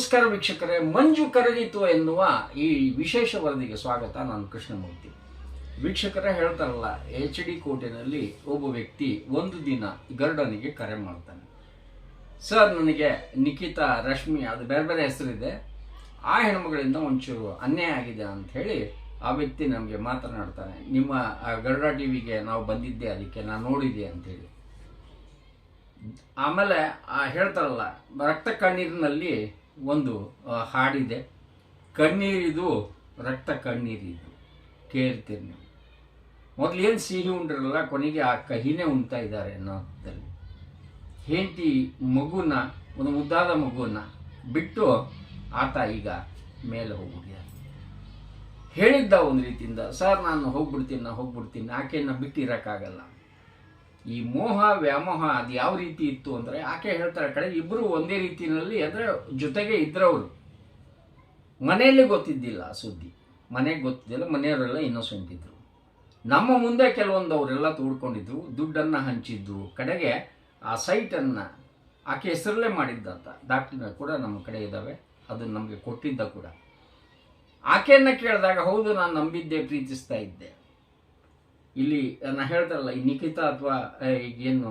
ನಮಸ್ಕಾರ ವೀಕ್ಷಕರೇ, ಮಂಜು ಕರಗಿತು ಎನ್ನುವ ಈ ವಿಶೇಷ ವರದಿಗೆ ಸ್ವಾಗತ. ನಾನು ಕೃಷ್ಣಮೂರ್ತಿ ವೀಕ್ಷಕರೇ ಹೇಳ್ತಾರಲ್ಲ ಎಚ್ ಡಿ ಕೋಟೆನಲ್ಲಿ ಒಬ್ಬ ವ್ಯಕ್ತಿ ಒಂದು ದಿನ ಗರ್ಡನಿಗೆ ಕರೆ ಮಾಡ್ತಾನೆ. ಸರ್ ನನಗೆ ನಿಖಿತಾ, ರಶ್ಮಿ, ಅದು ಬೇರೆ ಬೇರೆ ಹೆಸರಿದೆ. ಆ ಹೆಣ್ಮಗಳಿಂದ ಒಂಚೂರು ಅನ್ಯಾಯ ಆಗಿದೆ ಅಂತ ಹೇಳಿ ಆ ವ್ಯಕ್ತಿ ನಮಗೆ ಮಾತನಾಡ್ತಾನೆ. ನಿಮ್ಮ, ಆ ಟಿ ಟಿವಿಗೆ ನಾವು ಬಂದಿದ್ದೆ, ಅದಕ್ಕೆ ನಾನು ನೋಡಿದೆ ಅಂತೇಳಿ ಆಮೇಲೆ ಆ ಹೇಳ್ತಾರಲ್ಲ, ರಕ್ತ ಕಣ್ಣೀರಿನಲ್ಲಿ ಒಂದು ಹಾಡಿದೆ. ಕಣ್ಣೀರಿದು ರಕ್ತ ಕಣ್ಣೀರಿದು. ಕೇಳ್ತೀರಿ ನೀವು. ಮೊದಲು ಏನು ಸಿಹಿ ಉಂಡ್ರಲ್ಲ, ಕೊನೆಗೆ ಆ ಕಹಿನೇ ಉಣ್ತಾ ಇದ್ದಾರೆ ಅನ್ನೋ ಅರ್ಥದಲ್ಲಿ ಹೆಂಡತಿ ಮಗುನ, ಒಂದು ಮುದ್ದಾದ ಮಗುನ ಬಿಟ್ಟು ಆತ ಈಗ ಮೇಲೆ ಹೋಗ್ಬಿಟ್ಟಿದ್ದಾರೆ ಹೇಳಿದ್ದ ಒಂದು ರೀತಿಯಿಂದ, ಸರ್, ನಾನು ಹೋಗ್ಬಿಡ್ತೀನಿ ನಾನು ಹೋಗ್ಬಿಡ್ತೀನಿ ಆಕೆಯನ್ನು ಬಿಟ್ಟಿರೋಕ್ಕಾಗಲ್ಲ. ಈ ಮೋಹ, ವ್ಯಾಮೋಹ ಅದು ಯಾವ ರೀತಿ ಇತ್ತು ಅಂದರೆ ಆಕೆ ಹೇಳ್ತಾರೆ, ಕಡೆ ಇಬ್ರು ಒಂದೇ ರೀತಿಯಲ್ಲಿ ಅಂದ್ರೆ ಜೊತೆಗೆ ಇದ್ರವರು. ಮನೆಯಲ್ಲಿ ಗೊತ್ತಿದ್ದಿಲ್ಲ ಆ ಸುದ್ದಿ. ಮನೆಗೆ ಗೊತ್ತಿದ್ದಿಲ್ಲ, ಮನೆಯವರೆಲ್ಲ ಇನ್ನೋಸೆಂಟ್ ಇದ್ರು. ನಮ್ಮ ಮುಂದೆ ಕೆಲವೊಂದು ಅವರೆಲ್ಲ ತೋಡ್ಕೊಂಡಿದ್ರು, ದುಡ್ಡನ್ನು ಹಂಚಿದ್ರು. ಕಡೆಗೆ ಆ ಸೈಟನ್ನು ಆಕೆ ಹೆಸರಲ್ಲೇ ಮಾಡಿದ್ದಂತ. ದಾಖಲೆ ಕೂಡ ನಮ್ಮ ಕಡೆ ಇದ್ದಾವೆ ಅದನ್ನು ನಮಗೆ ಕೊಟ್ಟಿದ್ದ ಕೂಡ. ಆಕೆಯನ್ನು ಕೇಳಿದಾಗ, ಹೌದು, ನಾನು ನಂಬಿದ್ದೆ, ಪ್ರೀತಿಸ್ತಾ ಇದ್ದೆ. ಇಲ್ಲಿ ನಾ ಹೇಳ್ತಾರಲ್ಲ, ಈ ನಿಖಿತಾ ಅಥವಾ ಏನು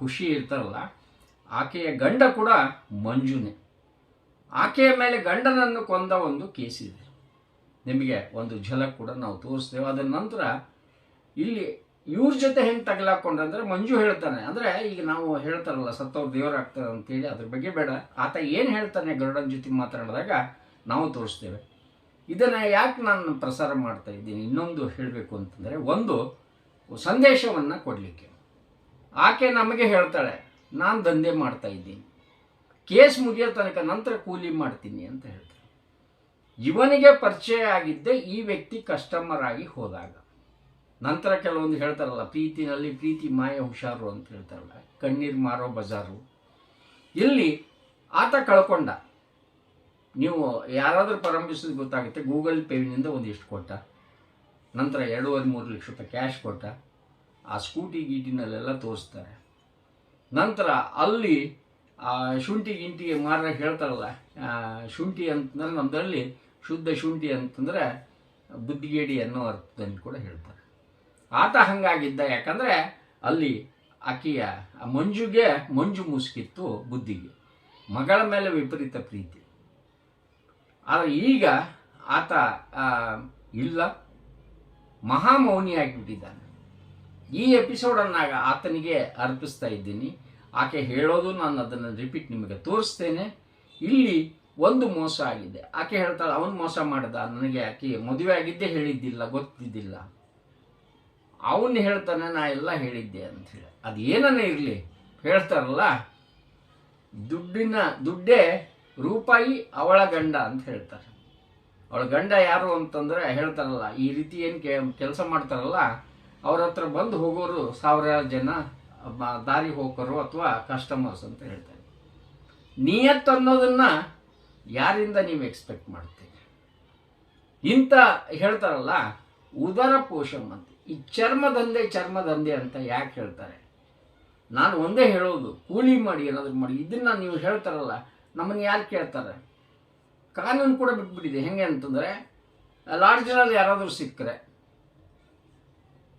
ಖುಷಿ ಇರ್ತಾರಲ್ಲ, ಆಕೆಯ ಗಂಡ ಕೂಡ ಮಂಜುನೆ. ಆಕೆಯ ಮೇಲೆ ಗಂಡನನ್ನು ಕೊಂದ ಒಂದು ಕೇಸ್ ಇದೆ. ನಿಮಗೆ ಒಂದು ಝಲಕ್ ಕೂಡ ನಾವು ತೋರಿಸ್ತೇವೆ. ಅದರ ನಂತರ ಇಲ್ಲಿ ಇವ್ರ ಜೊತೆ ಹೆಂಗೆ ತಗಲಾಕೊಂಡ್ರೆ ಮಂಜು ಹೇಳ್ತಾನೆ. ಅಂದರೆ ಈಗ ನಾವು ಹೇಳ್ತಾರಲ್ಲ, ಸತ್ತವ್ರು ದೇವರಾಗ್ತಾರೆ ಅಂತೇಳಿ ಅದ್ರ ಬಗ್ಗೆ ಬೇಡ. ಆತ ಏನು ಹೇಳ್ತಾನೆ ಗರುಡನ ಜೊತೆ ಮಾತನಾಡಿದಾಗ ನಾವು ತೋರಿಸ್ತೇವೆ. ಇದನ್ನು ಯಾಕೆ ನಾನು ಪ್ರಸಾರ ಮಾಡ್ತಾ ಇದ್ದೀನಿ? ಇನ್ನೊಂದು ಹೇಳಬೇಕು ಅಂತಂದರೆ, ಒಂದು ಸಂದೇಶವನ್ನು ಕೊಡಲಿಕ್ಕೆ. ಆಕೆ ನಮಗೆ ಹೇಳ್ತಾಳೆ, ನಾನು ದಂಧೆ ಮಾಡ್ತಾ ಇದ್ದೀನಿ. ಕೇಸ್ ಮುಗಿಯೋ ತನಕ ನಂತರ ಕೂಲಿ ಮಾಡ್ತೀನಿ ಅಂತ ಹೇಳ್ತಾಳೆ. ಇವನಿಗೆ ಪರಿಚಯ ಆಗಿದ್ದೆ ಈ ವ್ಯಕ್ತಿ ಕಸ್ಟಮರ್ ಆಗಿ ಹೋದಾಗ. ನಂತರ ಕೆಲವೊಂದು ಹೇಳ್ತಾರಲ್ಲ, ಪ್ರೀತಿನಲ್ಲಿ ಪ್ರೀತಿ ಮಾಯ ಹುಷಾರು ಅಂತ ಹೇಳ್ತಾರಲ್ಲ, ಕಣ್ಣೀರು ಮಾರೋ ಬಜಾರು. ಇಲ್ಲಿ ಆತ ಕಳ್ಕೊಂಡ. ನೀವು ಯಾರಾದರೂ ಪ್ರಾರಂಭಿಸೋದು ಗೊತ್ತಾಗುತ್ತೆ. ಗೂಗಲ್ ಪೇನಿಂದ ಒಂದಿಷ್ಟು ಕೊಟ್ಟ. ನಂತರ ಎರಡೂವರೆ, ಮೂರು ಲಕ್ಷ ರೂಪಾಯಿ ಕ್ಯಾಶ್ ಕೊಟ್ಟ. ಆ ಸ್ಕೂಟಿ ಗೀಟಿನಲ್ಲೆಲ್ಲ ತೋರಿಸ್ತಾರೆ. ನಂತರ ಅಲ್ಲಿ, ಆ ಶುಂಠಿ ಗಿಂಟಿಗೆ ಮಾರ ಹೇಳ್ತಾರಲ್ಲ ಶುಂಠಿ ಅಂತಂದ್ರೆ ನಮ್ಮದರಲ್ಲಿ ಶುದ್ಧ ಶುಂಠಿ ಅಂತಂದರೆ ಬುದ್ಧಿಗೇಡಿ ಅನ್ನೋ ಅರ್ಥದಲ್ಲಿ ಕೂಡ ಹೇಳ್ತಾರೆ. ಆತ ಹಂಗಾಗಿದ್ದ, ಯಾಕಂದರೆ ಅಲ್ಲಿ ಆಕೆಯ ಮಂಜುಗೆ ಮಂಜು ಮುಸುಕಿತ್ತು ಬುದ್ಧಿಗೆ. ಮಗಳ ಮೇಲೆ ವಿಪರೀತ ಪ್ರೀತಿ. ಆದರೆ ಈಗ ಆತ ಇಲ್ಲ, ಮಹಾಮೌನಿಯಾಗಿಬಿಟ್ಟಿದ್ದಾನೆ. ಈ ಎಪಿಸೋಡನ್ನಾಗ ಆತನಿಗೆ ಅರ್ಪಿಸ್ತಾ ಇದ್ದೀನಿ. ಆಕೆ ಹೇಳೋದು ನಾನು ಅದನ್ನು ರಿಪೀಟ್ ನಿಮಗೆ ತೋರಿಸ್ತೇನೆ. ಇಲ್ಲಿ ಒಂದು ಮೋಸ ಆಗಿದೆ. ಆಕೆ ಹೇಳ್ತಾಳೆ, ಅವನು ಮೋಸ ಮಾಡಿದ, ನನಗೆ ಆಕೆ ಮದುವೆ ಆಗಿದ್ದೇ ಹೇಳಿದ್ದಿಲ್ಲ, ಗೊತ್ತಿದ್ದಿಲ್ಲ. ಅವನು ಹೇಳ್ತಾನೆ, ನಾ ಎಲ್ಲ ಹೇಳಿದ್ದೆ ಅಂತ ಹೇಳಿ. ಅದು ಏನನ್ನೇ ಇರಲಿ? ಹೇಳ್ತಾರಲ್ಲ, ದುಡ್ಡಿನ, ದುಡ್ಡೇ ರೂಪಾಯಿ ಅವಳ ಗಂಡ ಅಂತ ಹೇಳ್ತಾರೆ. ಅವಳ ಗಂಡ ಯಾರು ಅಂತಂದ್ರೆ ಹೇಳ್ತಾರಲ್ಲ, ಈ ರೀತಿ ಏನು ಕೆಲಸ ಮಾಡ್ತಾರಲ್ಲ, ಅವ್ರ ಹತ್ರ ಬಂದು ಹೋಗೋರು ಸಾವಿರಾರು ಜನ ದಾರಿ ಹೋಗೋರು ಅಥವಾ ಕಸ್ಟಮರ್ಸ್ ಅಂತ ಹೇಳ್ತಾರೆ. ನಿಯತ್ ಅನ್ನೋದನ್ನ ಯಾರಿಂದ ನೀವು ಎಕ್ಸ್ಪೆಕ್ಟ್ ಮಾಡ್ತೀರಿ? ಇಂಥ ಹೇಳ್ತಾರಲ್ಲ, ಉದರ ಪೋಷಮ್ ಅಂತ. ಈ ಚರ್ಮದಂಧೆ ಚರ್ಮದಂಧೆ ಅಂತ ಯಾಕೆ ಹೇಳ್ತಾರೆ? ನಾನು ಒಂದೇ ಹೇಳೋದು, ಕೂಲಿ ಮಾಡಿ ಏನಾದರೂ ಮಾಡಿ, ಇದನ್ನ ನೀವು ಹೇಳ್ತಾರಲ್ಲ ನಮ್ಮನ್ನು ಯಾರು ಕೇಳ್ತಾರೆ? ಕಾನೂನು ಕೂಡ ಬಿಟ್ಬಿಟ್ಟಿದೆ. ಹೆಂಗೆ ಅಂತಂದರೆ ಲಾಡ್ಜ್ನಲ್ಲಿ ಯಾರಾದರೂ ಸಿಕ್ಕರೆ,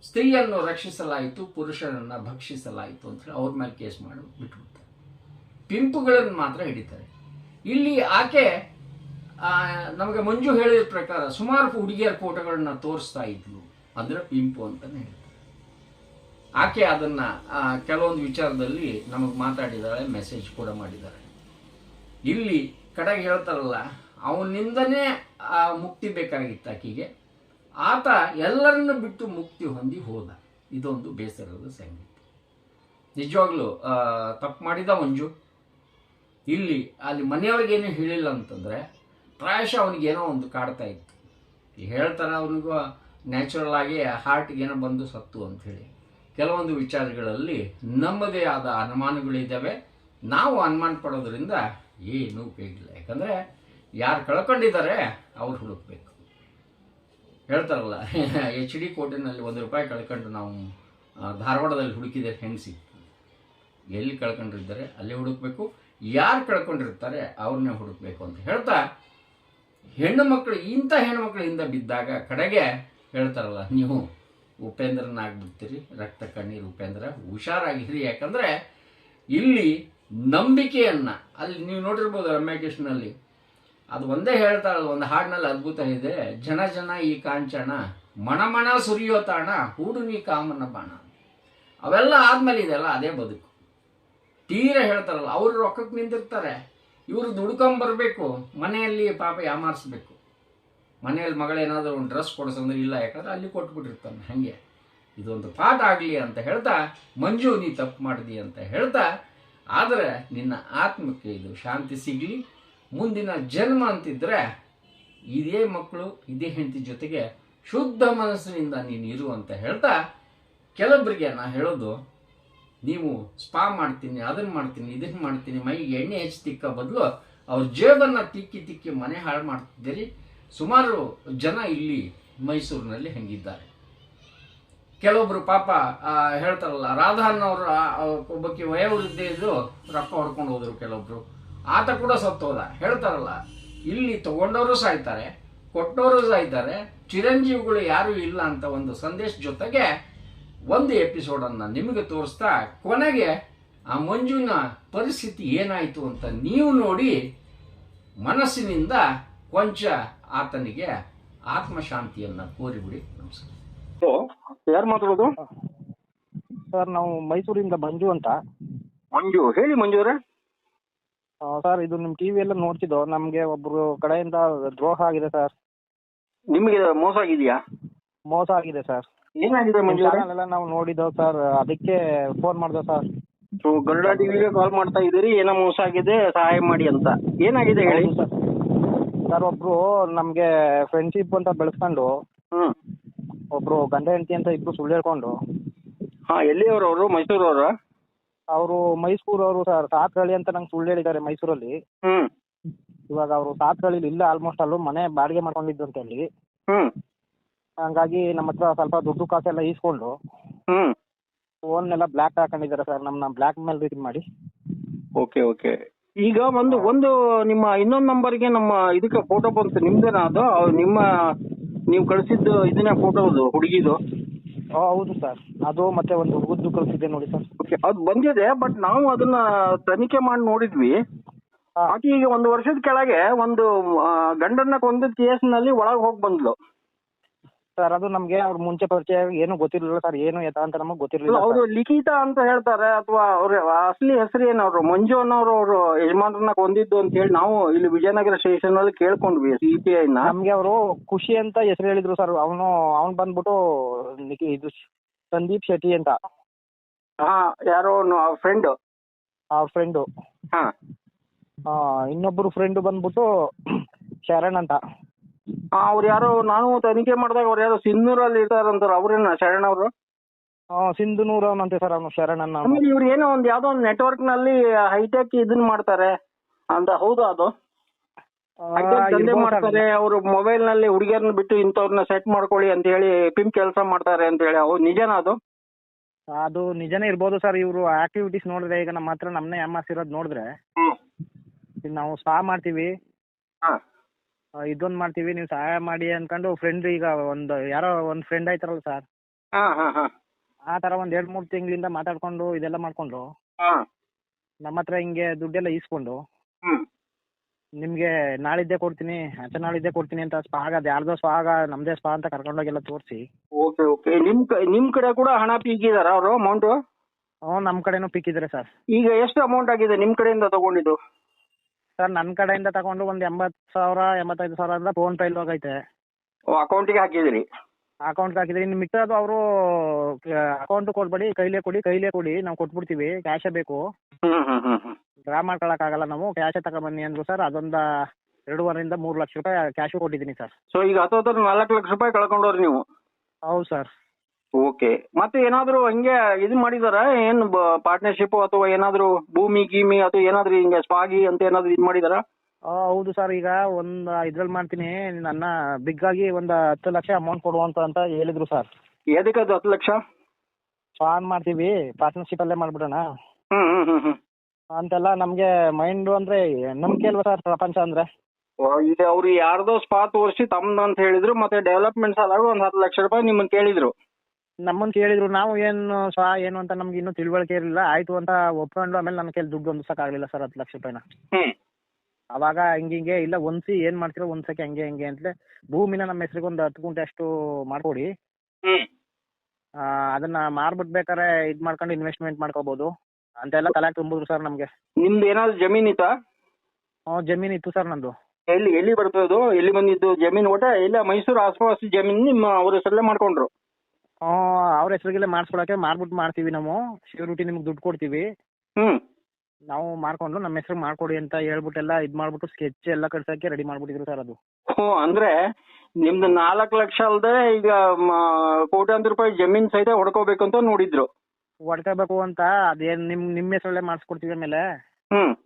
ಸ್ತ್ರೀಯನ್ನು ರಕ್ಷಿಸಲಾಯಿತು ಪುರುಷರನ್ನು ಭಕ್ಷಿಸಲಾಯಿತು ಅಂತ ಹೇಳಿ ಅವ್ರ ಮೇಲೆ ಕೇಸ್ ಮಾಡಿ ಬಿಟ್ಬಿಡ್ತಾರೆ. ಪಿಂಪುಗಳನ್ನು ಮಾತ್ರ ಹಿಡಿತಾರೆ. ಇಲ್ಲಿ ಆಕೆ ನಮಗೆ ಮಂಜು ಹೇಳಿದ ಪ್ರಕಾರ ಸುಮಾರು ಹುಡುಗಿಯರ ಫೋಟೋಗಳನ್ನ ತೋರಿಸ್ತಾ ಇದ್ಲು. ಅಂದರೆ ಪಿಂಪು ಅಂತಲೇ ಹೇಳ್ತಾರೆ. ಆಕೆ ಅದನ್ನು ಕೆಲವೊಂದು ವಿಚಾರದಲ್ಲಿ ನಮಗೆ ಮಾತಾಡಿದ್ದಾಳೆ ಮೆಸೇಜ್ ಕೂಡ ಮಾಡಿದ್ದಾರೆ ಇಲ್ಲಿ ಕಡೆಗೆ ಹೇಳ್ತಾರಲ್ಲ, ಅವನಿಂದನೇ ಆ ಮುಕ್ತಿ ಬೇಕಾಗಿತ್ತು ಆಕೆಗೆ. ಆತ ಎಲ್ಲರನ್ನು ಬಿಟ್ಟು ಮುಕ್ತಿ ಹೊಂದಿ ಹೋದ. ಇದೊಂದು ಬೇಸರದ ಸಂಗೀತ. ನಿಜವಾಗ್ಲೂ ತಪ್ಪು ಮಾಡಿದ ಮಂಜು. ಇಲ್ಲಿ, ಅಲ್ಲಿ ಮನೆಯವ್ರಿಗೇನು ಹೇಳಿಲ್ಲ ಅಂತಂದರೆ, ಪ್ರಾಯಶಃ ಅವನಿಗೇನೋ ಒಂದು ಕಾಡ್ತಾ ಇತ್ತು. ಹೇಳ್ತಾರೆ ಅವನಿಗೂ ನ್ಯಾಚುರಲ್ ಆಗಿ ಹಾರ್ಟ್ಗೆ ಏನೋ ಬಂದು ಸತ್ತು ಅಂಥೇಳಿ ಕೆಲವೊಂದು ವಿಚಾರಗಳಲ್ಲಿ ನಮ್ಮದೇ ಆದ ಅನುಮಾನಗಳಿದ್ದಾವೆ ನಾವು ಅನುಮಾನ ಪಡೋದ್ರಿಂದ ಏನೂ ಉಪಯೋಗಿಲ್ಲ ಯಾಕಂದರೆ ಯಾರು ಕಳ್ಕೊಂಡಿದ್ದಾರೆ, ಅವ್ರು ಹುಡುಕ್ಬೇಕು. ಹೇಳ್ತಾರಲ್ಲ ಎಚ್ ಡಿ ಕೋಟಿನಲ್ಲಿ ಒಂದು ರೂಪಾಯಿ ಕಳ್ಕೊಂಡು ನಾವು ಧಾರವಾಡದಲ್ಲಿ ಹುಡುಕಿದರೆ ಹೆಂಗೆ ಸಿಗ್ತದೆ ಎಲ್ಲಿ ಕಳ್ಕೊಂಡಿದ್ದಾರೆ ಅಲ್ಲಿ ಹುಡುಕ್ಬೇಕು. ಯಾರು ಕಳ್ಕೊಂಡಿರ್ತಾರೆ ಅವ್ರನ್ನೇ ಹುಡುಕ್ಬೇಕು ಅಂತ ಹೇಳ್ತಾ, ಹೆಣ್ಣು ಮಕ್ಕಳು ಇಂಥ ಹೆಣ್ಣು ಮಕ್ಕಳಿಂದ ಬಿದ್ದಾಗ ಕಡೆಗೆ ಹೇಳ್ತಾರಲ್ಲ, ನೀವು ಉಪೇಂದ್ರನಾಗ್ಬಿಡ್ತೀರಿ, ರಕ್ತ ಕಣ್ಣೀರು ಉಪೇಂದ್ರ, ಹುಷಾರಾಗಿರಿ. ಯಾಕಂದ್ರೆ ಇಲ್ಲಿ ನಂಬಿಕೆಯನ್ನ. ಅಲ್ಲಿ ನೀವು ನೋಡಿರ್ಬೋದು ರಮ್ಯಕೃಷ್ಣನಲ್ಲಿ ಅದು ಒಂದೇ ಹೇಳ್ತಾರಲ್ಲ, ಒಂದು ಹಾಡಿನಲ್ಲಿ ಅದ್ಭುತ ಇದೆ. ಜನ ಜನ ಈ ಕಾಂಚನ ಮಣಮಣ ಮಣ ಸುರಿಯೋ ತಾಣ, ಹೂಡು ನೀ ಕಾಮನ ಬಾಣ. ಅವೆಲ್ಲ ಆದ್ಮೇಲೆ ಇದೆಲ್ಲ ಅದೇ ಬದುಕು. ತೀರ ಹೇಳ್ತಾರಲ್ಲ, ಅವರು ರೊಕ್ಕಕ್ಕೆ ನಿಂತಿರ್ತಾರೆ. ಇವರು ದುಡ್ಕೊಂಬರ್ಬೇಕು ಮನೆಯಲ್ಲಿ ಪಾಪ ಯಾಮಾರಿಸ್ಬೇಕು. ಮನೆಯಲ್ಲಿ ಮಗಳೇನಾದರೂ ಒಂದು ಡ್ರೆಸ್ ಕೊಡಿಸಂದ್ರೆ ಇಲ್ಲ, ಯಾಕಂದ್ರೆ ಅಲ್ಲಿ ಕೊಟ್ಬಿಟ್ಟಿರ್ತಾನೆ. ಹಾಗೆ. ಇದೊಂದು ಪಾಠ ಆಗಲಿ ಅಂತ ಹೇಳ್ತಾ, ಮಂಜು ನೀ ತಪ್ಪು ಮಾಡಿದಿ ಅಂತ ಹೇಳ್ತಾ ಆದರೆ ನಿನ್ನ ಆತ್ಮಕ್ಕೆ ಇದು ಶಾಂತಿ ಸಿಗಲಿ. ಮುಂದಿನ ಜನ್ಮ ಅಂತಿದ್ರೆ ಇದೇ ಮಕ್ಕಳು, ಇದೇ ಹೆಂಡತಿ ಜೊತೆಗೆ ಶುದ್ಧ ಮನಸ್ಸಿನಿಂದ ನೀನು ಇರು ಅಂತ ಹೇಳ್ತಾ ಕೆಲವೊಬ್ಬರಿಗೆ ನಾನು ಹೇಳೋದು, ನೀವು ಸ್ಪಾ ಮಾಡ್ತೀನಿ ಅದನ್ನು ಮಾಡ್ತೀನಿ ಇದನ್ನು ಮಾಡ್ತೀನಿ, ಮೈಗೆ ಎಣ್ಣೆ ಹೆಚ್ಚು ತಿಕ್ಕ ಬದಲು ಅವ್ರ ಜೇಬನ್ನು ತಿಕ್ಕಿ ತಿಕ್ಕಿ ಮನೆ ಹಾಳು ಮಾಡ್ತಿದ್ದೀರಿ. ಸುಮಾರು ಜನ ಇಲ್ಲಿ ಮೈಸೂರಿನಲ್ಲಿ ಹಂಗಿದ್ದಾರೆ. ಕೆಲವೊಬ್ರು ಪಾಪ ಹೇಳ್ತಾರಲ್ಲ ರಾಧಾ ಅನ್ನೋರು ಆ- ಆ ಒಬ್ಬಕ್ಕೆ ವಯೋವೃದ್ಧೆ ಇದ್ದು ರೊಕ್ಕ ಹೊಡ್ಕೊಂಡು ಹೋದ್ರು ಕೆಲವೊಬ್ರು. ಆತ ಕೂಡ ಸತ್ತೋದ. ಹೇಳ್ತಾರಲ್ಲ, ಇಲ್ಲಿ ತಗೊಂಡವರು ಸಾಯ್ತಾರೆ ಕೊಟ್ಟವರು ಸಾಯ್ತಾರೆ ಚಿರಂಜೀವಿಗಳು ಯಾರು ಇಲ್ಲ ಅಂತ ಒಂದು ಸಂದೇಶ ಜೊತೆಗೆ ಒಂದು ಎಪಿಸೋಡನ್ನು ನಿಮಗೆ ತೋರಿಸ್ತಾ, ಕೊನೆಗೆ ಆ ಮಂಜುವಿನ ಪರಿಸ್ಥಿತಿ ಏನಾಯಿತು ಅಂತ ನೀವು ನೋಡಿ ಮನಸ್ಸಿನಿಂದ ಕೊಂಚ ಆತನಿಗೆ ಆತ್ಮಶಾಂತಿಯನ್ನು ಕೋರಿಬಿಡಿ. ನಮಸ್ಕಾರ. ಯಾರು ಮಾತಾಡೋದು? ಸರ್ ನಾವು ಮೈಸೂರಿಂದ ಮಂಜು ಅಂತ. ಮಂಜು ಹೇಳಿ ಮಂಜು ಅವರೇ. ಆ, ಸರ್ ಇದು ನಿಮ್ಮ ಟಿವಿ ಎಲ್ಲ ನೋಡ್ತಿದ್ದೋ? ನಮಗೆ ಒಬ್ರು ಕಡೆಯಿಂದ ದ್ರೋಹ ಆಗಿದೆ ಸರ್. ನಿಮಗೆ ಮೋಸ ಆಗಿದೆಯಾ? ಮೋಸ ಆಗಿದೆ ಸರ್. ಏನಾಗಿದೆ ಮಂಜು ಅವರೇ? ಚಾನಲ್ ಎಲ್ಲ ನಾವು ನೋಡಿದ್ದೋ ಸರ್ ಅದಕ್ಕೆ ಫೋನ್ ಮಾಡ್ದೆ ಸರ್. ಸೊ ಗರುಡ ಟಿವಿಗೆ ಕಾಲ್ ಮಾಡ್ತಾ ಇದ್ದೀರಿ ಏನೋ ಮೋಸ ಆಗಿದೆ ಸಹಾಯ ಮಾಡಿ ಅಂತ. ಏನಾಗಿದೆ ಹೇಳಿ? ಸರ್. ಒಬ್ರು ನಮಗೆ ಫ್ರೆಂಡ್ಶಿಪ್ ಅಂತ ಬೆಳೆಸ್ಕೊಂಡು ಹ್ಮ್. ಒಬ್ರು ಗಂಡ ಹೆಂಡತಿ ಅಂತ ಇಬ್ರು ಸುಳ್ಳು ಹೇಳ್ಕೊಂಡು. ಹಾ ಎಲ್ಲಿಯವರು ಅವರು? ಮೈಸೂರು ಅವರು ಮೈಸೂರವರು ಸರ್ ಸಾತ್ರಳ್ಳಿ ಅಂತ ನಂಗೆ ಸುಳ್ಳು ಹೇಳಿದ್ದಾರೆ ಮೈಸೂರಲ್ಲಿ. ಹ್ಮ್. ಇವಾಗ ಅವರು ಸಾತ್ಕಳಿ ಇಲ್ಲ ಆಲ್ಮೋಸ್ಟ್ ಅಲ್ಲೂ ಮನೆ ಬಾಡಿಗೆ ಮಾಡ್ಕೊಂಡಿದ್ರು ಅಂತ ಹೇಳಿ ಹ್ಮ್. ಹಂಗಾಗಿ ನಮ್ಮ ಹತ್ರ ಸ್ವಲ್ಪ ದುಡ್ಡು ಕಾಸೆಲ್ಲ ಈಸ್ಕೊಂಡು ಹ್ಮ್. ಫೋನ್ನೆಲ್ಲ ಬ್ಲ್ಯಾಕ್ ಹಾಕೊಂಡಿದ್ದಾರೆ ಸರ್ ನಮ್ಮನ್ನ ಬ್ಲ್ಯಾಕ್ ಮೇಲ್ ರೀತಿ ಮಾಡಿ. Okay okay. ಈಗ ಒಂದು ಒಂದು ನಿಮ್ಮ ಇನ್ನೊಂದು ನಂಬರ್ಗೆ ನಮ್ಮ ಇದಕ್ಕೆ ಫೋಟೋ ಬಂತು. ನಿಮ್ದೇನಾ ಅದು? ಅವ್ರು ನಿಮ್ಮ ನೀವು ಕಳಿಸಿದ್ದು ಇದನ್ನ ಫೋಟೋ ಅದು ಹುಡುಗಿದು? ಆ, ಹೌದು ಸರ್ ಅದು ಮತ್ತೆ ಒಂದು ಹುಡುಗದ್ದು ಕಳಿಸಿದ್ದೆ ನೋಡಿ ಸರ್ ಓಕೆ ಅದು ಬಂದಿದೆ ಬಟ್ ನಾವು ಅದನ್ನ ತನಿಖೆ ಮಾಡಿ ನೋಡಿದ್ವಿ. ಹಾ. ಆಕೆ ಈಗ ಒಂದು ವರ್ಷದ ಕೆಳಗೆ ಒಂದು ಆ, ಗಂಡನ್ನ ಕೊಂದ ಕೇಸ್ನಲ್ಲಿ ಒಳಗೆ ಹೋಗಿ ಬಂದ್ಲು. ಸರ್ ಅದು ನಮ್ಗೆ ಅವ್ರ ಮುಂಚೆ ಪರಿಚಯ ಏನು ಗೊತ್ತಿರಲಿಲ್ಲ ಸರ್ ಏನು ಎತ್ತ ಅಂತ ನಮಗೆ ಗೊತ್ತಿರಲಿಲ್ಲ ಅವರು ಲಿಖಿತ ಅಂತ ಹೇಳ್ತಾರೆ ಅಥವಾ ಅವ್ರ ಅಸಲಿ ಹೆಸರು ಏನು ಅವರು ಮಂಜು ಅನ್ನೋರು ಅವರು ಯಜಮಾನ್ರನ್ನ ಕೊಂದಿದ್ದು ಅಂತ ಹೇಳಿ ನಾವು ಇಲ್ಲಿ ವಿಜಯನಗರ ಸ್ಟೇಷನ್ ಅಲ್ಲಿ ಕೇಳ್ಕೊಂಡ್ವಿ ಸಿ ಪಿ ಐನ ನಮ್ಗೆ ಅವರು ಖುಷಿ ಅಂತ ಹೆಸರು ಹೇಳಿದ್ರು ಸರ್ ಅವನು ಅವ್ನು ಬಂದ್ಬಿಟ್ಟು ನಿಖಿ- ಇದು ಸಂದೀಪ್ ಶೆಟ್ಟಿ ಅಂತ. ಹಾ ಯಾರೋ ಫ್ರೆಂಡ್ ಅವ್ರ ಫ್ರೆಂಡ್ ಹಾ. ಇನ್ನೊಬ್ರು ಫ್ರೆಂಡ್ ಬಂದ್ಬಿಟ್ಟು ಶರಣ್ ಅಂತ. ಅವ್ರು ಯಾರೋ ನಾನು ತನಿಖೆ ಮಾಡಿದಾಗ ಅವ್ರು ಯಾರೋ ಸಿನ್ನೂರಲ್ಲಿ ಇರ್ತಾರಂತಾರ ಅವ್ರೇನ ಶರಣ ಅವರು? ಸಿಂಧುನೂರ್ ಅಂತ ಸರ್ ಅವನು ಶರಣ್ ಅನ್ನ ಆಮೇಲೆ ಇವ್ರು ಏನೋ ಒಂದ್ ಯಾವ್ದೋ ಒಂದು ನೆಟ್ವರ್ಕ್ನಲ್ಲಿ ಹೈಟೆಕ್ ಇದನ್ನ ಮಾಡ್ತಾರೆ ಅಂತ ಹೌದು ಅದು? ಹೈಟೆಕ್ ದಂಧೆ ಮಾಡ್ತಾರೆ ಅವರು ಮೊಬೈಲ್ನಲ್ಲಿ ಹುಡುಗಿಯರನ್ನ ಬಿಟ್ಟು ಇಂಥವ್ರನ್ನ ಸೆಟ್ ಮಾಡ್ಕೊಳ್ಳಿ ಅಂತ ಹೇಳಿ ಪಿಂಪ್ ಕೆಲಸ ಮಾಡ್ತಾರೆ ಅಂತ ಹೇಳಿ ಅವ್ರು ನಿಜನಾ ಅದು? ಅದು ನಿಜನೇ ಇರ್ಬೋದು ಸರ್ ಇವರು ಆಕ್ಟಿವಿಟೀಸ್ ನೋಡಿದ್ರೆ ಈಗ ನಮ್ಮ ಹತ್ರ ನಮ್ಮನ್ನೇ ಇರೋದು ನೋಡಿದ್ರೆ ಈಗ ನಾವು ಸಹ ಮಾಡ್ತೀವಿ. ಇದೊಂದ್ ಮಾಡ್ತೀವಿ ನೀವು ಸಹಾಯ ಮಾಡಿ ಅನ್ಕೊಂಡು ಫ್ರೆಂಡ್ ಈಗ ಒಂದು ಯಾರೋ ಒಂದು ಫ್ರೆಂಡ್ ಆಯ್ತಾರಲ್ಲ ಸರ್ ಹಾ ಹಾ ಹಾ. ಆ ತರ ಒಂದು ಎರಡು ಮೂರು ತಿಂಗಳಿಂದ ಮಾತಾಡ್ಕೊಂಡು ಇದೆಲ್ಲ ಮಾಡ್ಕೊಂಡು ಹಾ. ನಮ್ಮ ಹತ್ರ ಹಿಂಗೆ ದುಡ್ಡೆಲ್ಲ ಈಸ್ಕೊಂಡು ನಿಮ್ಗೆ ನಿಮಗೆ ನಾಳಿದ್ದೇ ಕೊಡ್ತೀನಿ ಆಚೆ ನಾಳಿದ್ದೆ ಕೊಡ್ತೀನಿ ಅಂತ ಸ್ಪಾ ಅದು ಯಾರ್ದೋ ಸ್ಪಾಗ ನಮ್ಮದೇ ಸ್ಪಾ ಅಂತ ಕರ್ಕೊಂಡೋಗೆಲ್ಲ ತೋರಿಸಿ. Okay okay. ನಿಮ್ ಕ- ನಿಮ್ ಕಡೆ ಕೂಡ ಹಣ ಪೀಕಿದಾರ ಅವರು ಅಮೌಂಟ್ ಹ್ಞೂ ನಮ್ಮ ಕಡೆನೂ ಪಿಕ್ಕಿದ್ದಾರೆ ಸರ್ ಈಗ ಎಷ್ಟು ಅಮೌಂಟ್ ಆಗಿದೆ ನಿಮ್ ಕಡೆಯಿಂದ ತಗೊಂಡಿದ್ದು? ಸರ್ ನನ್ನ ಕಡೆಯಿಂದ ತಗೊಂಡು ಒಂದು ಎಂಬತ್ ಸಾವಿರ ಎಂಬತ್ತೈದು ಸಾವಿರ ಅಂದ್ರೆ ಫೋನ್ ಪೇ ಹೋಗೈತೆ ಅಕೌಂಟಿಗೆ ಹಾಕಿದಿರಿ ಅಕೌಂಟ್ಗೆ ಹಾಕಿದ್ರೆ ಇನ್ನು ಮಿಕ್ಕದು ಅವರು ಅಕೌಂಟ್ ಕೊಡ್ಬೇಡಿ ಕೈಲೇ ಕೊಡಿ ಕೈಲೇ ಕೊಡಿ ನಾವು ಕೊಟ್ಬಿಡ್ತೀವಿ ಕ್ಯಾಶೇ ಬೇಕು. ಹ್ಮ್ ಹ್ಮ್ ಹ್ಮ್ ಹ್ಮ್. ಡ್ರಾ ಮಾಡ್ಕೊಳಕ್ಕಾಗಲ್ಲ ನಾವು ಕ್ಯಾಶೇ ತಗೊಂಬನ್ನಿ ಅಂದ್ರು ಸರ್ ಅದೊಂದು ಎರಡೂವರೆಯಿಂದ ಮೂರು ಲಕ್ಷ ರೂಪಾಯಿ ಕ್ಯಾಶು ಕೊಟ್ಟಿದ್ದೀನಿ ಸರ್. ಸೊ ಈಗ ಹತ್ತತ್ರ ನಾಲ್ಕು ಲಕ್ಷ ರೂಪಾಯಿ ಕಳ್ಕೊಂಡವ್ರಿ ನೀವು. ಹೌದು ಸರ್. ಓಕೆ ಮತ್ತೆ ಏನಾದ್ರು ಹಂಗೆ ಇದು ಮಾಡಿದಾರ? ಏನ್ ಪಾರ್ಟ್ನರ್ಶಿಪ್ ಅಥವಾ ಏನಾದ್ರು ಭೂಮಿ ಗೀಮಿ ಅಥವಾ ಏನಾದ್ರು ಹಿಂಗೆ ಸ್ಪಾಗಿ ಅಂತ ಏನಾದ್ರು ಇದು ಮಾಡಿದಾರ? ಆ, ಹೌದು ಸರ್ ಈಗ ಒಂದ್ ಇದ್ರಲ್ಲಿ ಮಾಡ್ತೀನಿ. ನನ್ನ ಬಿಗ್ ಆಗಿ ಒಂದ್ ಹತ್ತು ಲಕ್ಷ ಅಮೌಂಟ್ ಕೊಡುವಂತ ಅಂತ ಹೇಳಿದ್ರು ಸರ್ ಎದಕ್ಕೆ ಅದು ಹತ್ತು ಲಕ್ಷ? ಫಾನ್ ಮಾಡ್ತೀವಿ. ಪಾರ್ಟ್ನರ್ಶಿಪ್ ಅಲ್ಲೇ ಮಾಡ್ಬಿಡೋಣ. ಹ್ಮ್ ಹ್ಮ್ ಹ್ಮ್ ಹ್ಮ್. ಅಂತೆಲ್ಲ ನಮ್ಗೆ ಮೈಂಡ್ ಅಂದ್ರೆ ನಂಬಿಕೆ ಅಲ್ವಾ ಸರ್ ಪ್ರಪಂಚ ಅಂದ್ರೆ? ಓ, ಇಲ್ಲಿ ಅವ್ರು ಯಾರ್ದೋ ಸ್ಪಾತ್ ತೋರಿಸಿ ತಮ್ದು ಅಂತ ಹೇಳಿದ್ರು ಮತ್ತೆ ಡೆವಲಪ್ಮೆಂಟ್ ಸಲುವಾಗಿ ಒಂದ್ ಹತ್ತು ಲಕ್ಷ ರೂಪಾಯಿ ನಿಮ್ಮನ್ನ ಕೇಳಿದ್ರು. ನಮ್ಮನ್ನು ಕೇಳಿದ್ರು ನಾವು ಏನು ಸಾ ಏನು ಅಂತ ನಮ್ಗೆ ಇನ್ನೂ ತಿಳುವಳಿಕೆ ಇರಲಿಲ್ಲ. ಆಯ್ತು ಅಂತ ಒಪ್ಕೊಂಡು ಆಮೇಲೆ ನನ್ನ ಕೈಲಿ ದುಡ್ಡು ಹೊಂದಿಸೋಕ್ಕಾಗಲಿಲ್ಲ ಸರ್ ಹತ್ತು ಲಕ್ಷ ರೂಪಾಯಿನ. ಹ್ಮ್. ಅವಾಗ ಹಿಂಗಿಂಗೆ ಇಲ್ಲ ಒಂದ್ಸಿ ಏನ್ ಮಾಡ್ತೀರೋ ಒಂದ್ಸಕ್ಕೆ ಹಂಗೆ ಹಂಗೆ ಅಂತಲೇ ಭೂಮಿನ ನಮ್ಮ ಹೆಸರಿಗೆ ಒಂದು ಹತ್ತು ಗುಂಟೆ ಅಷ್ಟು ಮಾಡ್ಕೊಡಿ. ಹ್ಮ್. ಅದನ್ನ ಮಾರ್ಬಿಟ್ ಬೇಕಾರೆ ಇದ್ ಮಾಡ್ಕೊಂಡು ಇನ್ವೆಸ್ಟ್ಮೆಂಟ್ ಮಾಡ್ಕೋಬೋದು. ಅಂತೆಲ್ಲ ತಲೆ ತುಂಬಿದ್ರು ಸರ್ ನಮ್ಗೆ. ನಿಮ್ದು ಏನಾದ್ರು ಜಮೀನ್ ಇತ್ತ? ಜಮೀನ್ ಜಮೀನು ಇತ್ತು ಸರ್ ನಂದು. ಎಲ್ಲಿ ಎಲ್ಲಿ ಬರ್ತದೆ ಅದು? ಎಲ್ಲಿ ಬಂದಿದ್ದು? ಜಮೀನ್ ಒಟ್ಟ ಇಲ್ಲ ಮೈಸೂರು ಆಸುಪಾಸು ಜಮೀನ್ ನಿಮ್ಮ ಅವ್ರ ಹೆಸರಲ್ಲೇ ಮಾಡ್ಕೊಂಡ್ರು? ಅವ್ರ ಹೆಸ್ರಿಗೆಲ್ಲ ಮಾಡಿಸ್ಕೊಳಕ್ಕೆ ಮಾರ್ಬಿಟ್ಟು ಮಾಡ್ತೀವಿ ನಾವು. ಶ್ಯೂರಿಟಿ ನಿಮ್ಗೆ ದುಡ್ಡು ಕೊಡ್ತೀವಿ. ನಾವು ಮಾಡ್ಕೊಂಡು ನಮ್ಮ ಹೆಸರು ಮಾಡ್ಕೊಡಿ ಅಂತ ಹೇಳ್ಬಿಟ್ಟೆಲ್ಲ ಇದ್ ಮಾಡ್ಬಿಟ್ಟು ಸ್ಕೆಚ್ ಎಲ್ಲ ಕಟ್ಸಕ್ಕೆ ರೆಡಿ ಮಾಡ್ಬಿಟ್ಟಿದ್ರು ಸರ್ ಅದು. ಹ್ಞೂ ಅಂದ್ರೆ ನಿಮ್ದು ನಾಲ್ಕು ಲಕ್ಷ ಅಲ್ದೆ ಈಗ ಮ- ಕೋಟ್ಯಾಂತರ ರೂಪಾಯಿ ಜಮೀನ್ ಸಹಿತ ಹೊಡ್ಕೋಬೇಕು ಅಂತ ನೋಡಿದ್ರು. ಹೊಡ್ಕೋಬೇಕು ಅಂತ ಅದೇನ್ ನಿಮ್ ನಿಮ್ಮ ಹೆಸರಲ್ಲೇ ಮಾಡಿಸ್ಕೊಡ್ತೀವಿ ಆಮೇಲೆ. ಹ್ಮ್.